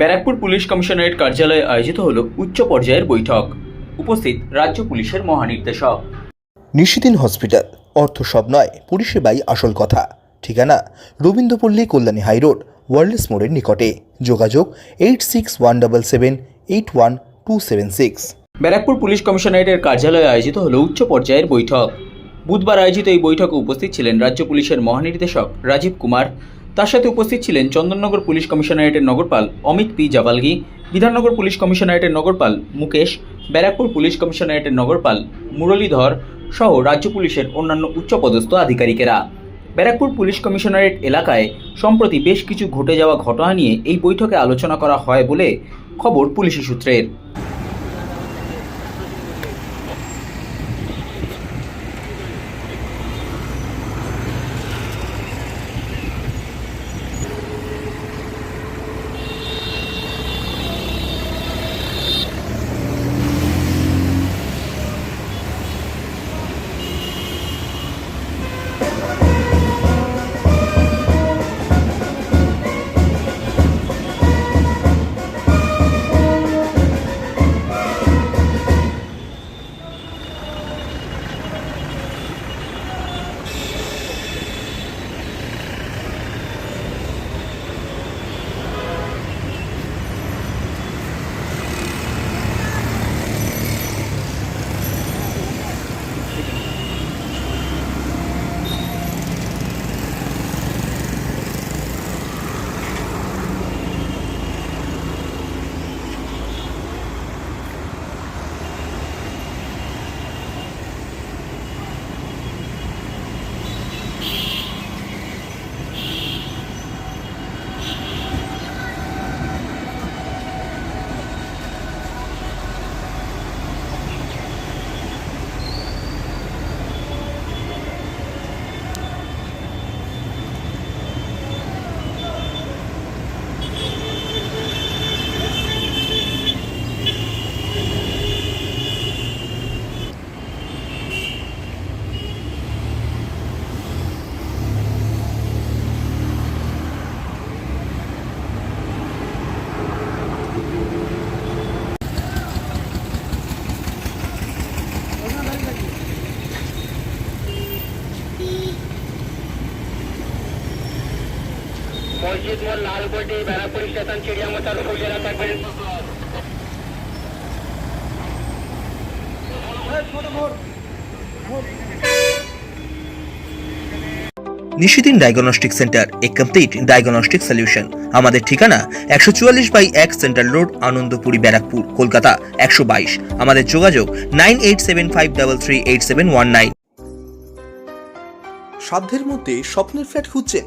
Barrackpore police commissionerate কার্যালয়ে আয়োজিত হল উচ্চ পর্যায়ের বৈঠক। উপস্থিত রাজ্য পুলিশের মহানির্দেশক। নিশিদিন হসপিটাল অর্থ সব নয় পরিষেবাই আসল কথা। ঠিকানা রবীন্দ্রপল্লী কল্যাণী হাইরোড ওয়ার্ল্ডস মোড়ের নিকটে। যোগাযোগ eight six one double seven eight one two seven six. Barrackpore police কমিশনারেটের কার্যালয়ে আয়োজিত হল উচ্চ পর্যায়ের বৈঠক। বুধবার আয়োজিত এই বৈঠকে উপস্থিত ছিলেন রাজ্য পুলিশের মহানির্দেশক রাজীব কুমার তার সাথে উপস্থিত ছিলেন চন্দননগর পুলিশ কমিশনারেটের নগরপাল অমিত পি জাবালগি, বিধাননগর পুলিশ কমিশনারেটের নগরপাল মুকেশ, ব্যারাকপুর পুলিশ কমিশনারেটের নগরপাল মুরলীধর সহ রাজ্য পুলিশের অন্যান্য উচ্চপদস্থ আধিকারিকেরা। ব্যারাকপুর পুলিশ কমিশনারেট এলাকায় সম্প্রতি বেশ কিছু ঘটে যাওয়া ঘটনা নিয়ে এই বৈঠকে আলোচনা করা হয় বলে খবর পুলিশি সূত্রের। মসজিদ মোড় লালপট্টি ব্যারাকপুর স্টেশন চিড়িয়ামতার ফুলেরা থাকবেন Nishidin diagnostic centre a complete diagnostic solution. আমাদের ঠিকানা একশো চুয়াল্লিশ বাই এক সেন্ট্রাল রোড আনন্দপুরি ব্যারাকপুর কলকাতা একশো বাইশ। আমাদের যোগাযোগ nine eight seven five double three eight seven one nine. সাধ্যের মধ্যে স্বপ্নের ফ্ল্যাট খুঁজছেন